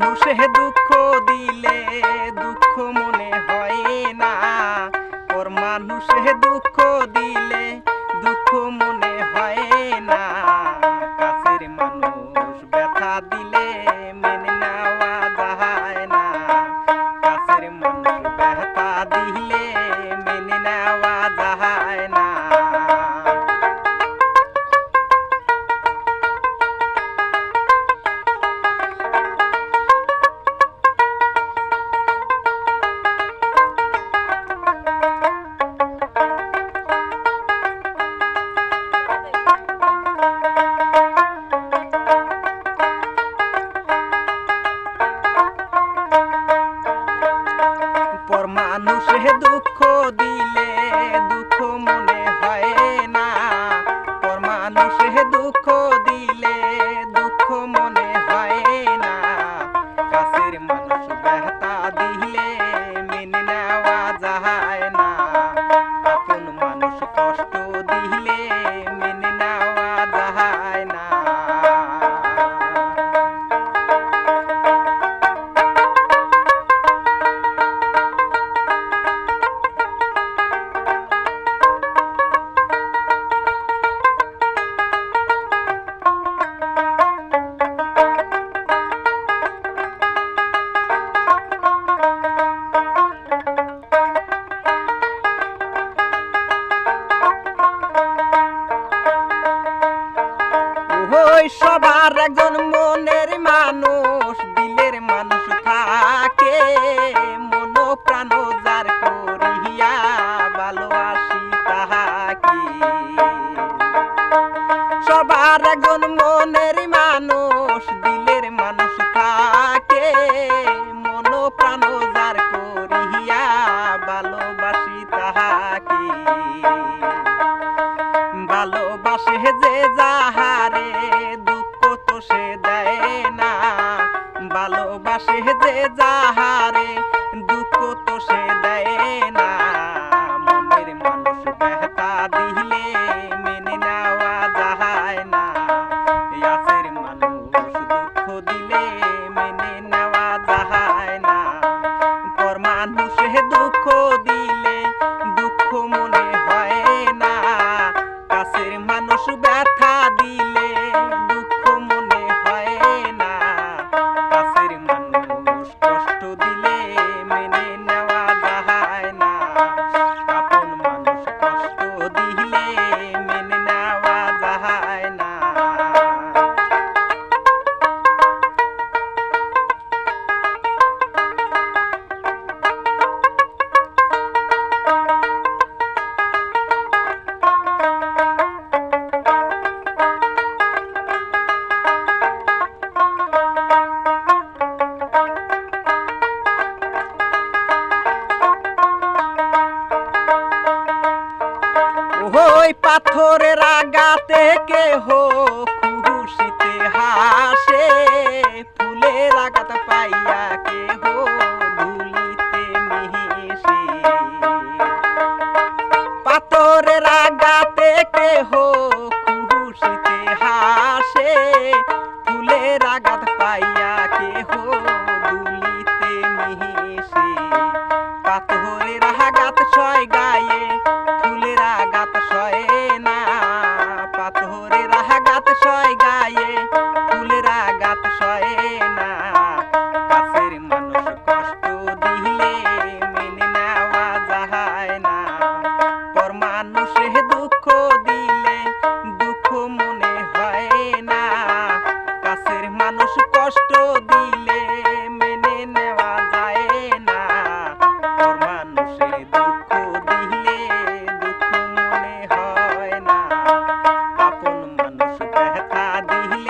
মানুষে দুঃখ দিলে দুঃখ মনে হয় না। পর মানুষে দুঃখ দিলে দুঃখ মনে হয় না। কাছের মানুষ ব্যথা দিলে মেনে নেওয়া যায় না। কাছের মানুষ ব্যথা দিলে মেনে নেওয়া মানুষে দুঃখ দিলে একজন মনের মানুষ, দিলের মানুষ থাকে। মন প্রাণ যার করিয়া ভালোবাসি তাহাকে। সবার একজন মনের মানুষ, দিলের মানুষ থাকে। মন প্রাণ যার করিয়া ভালোবাসি তাহাকে। ভালোবাসে যে যাহারে যাহারে ওই পাথরের আগাতে কেহ খুশিতে হাসে। ফুলের আগাত পাইয়া কেহ ভুলিতে মিহিসে। পাথরের আগাতে কেহ খুশিতে হাসে। ফুলের আগাত পাইয়া दिले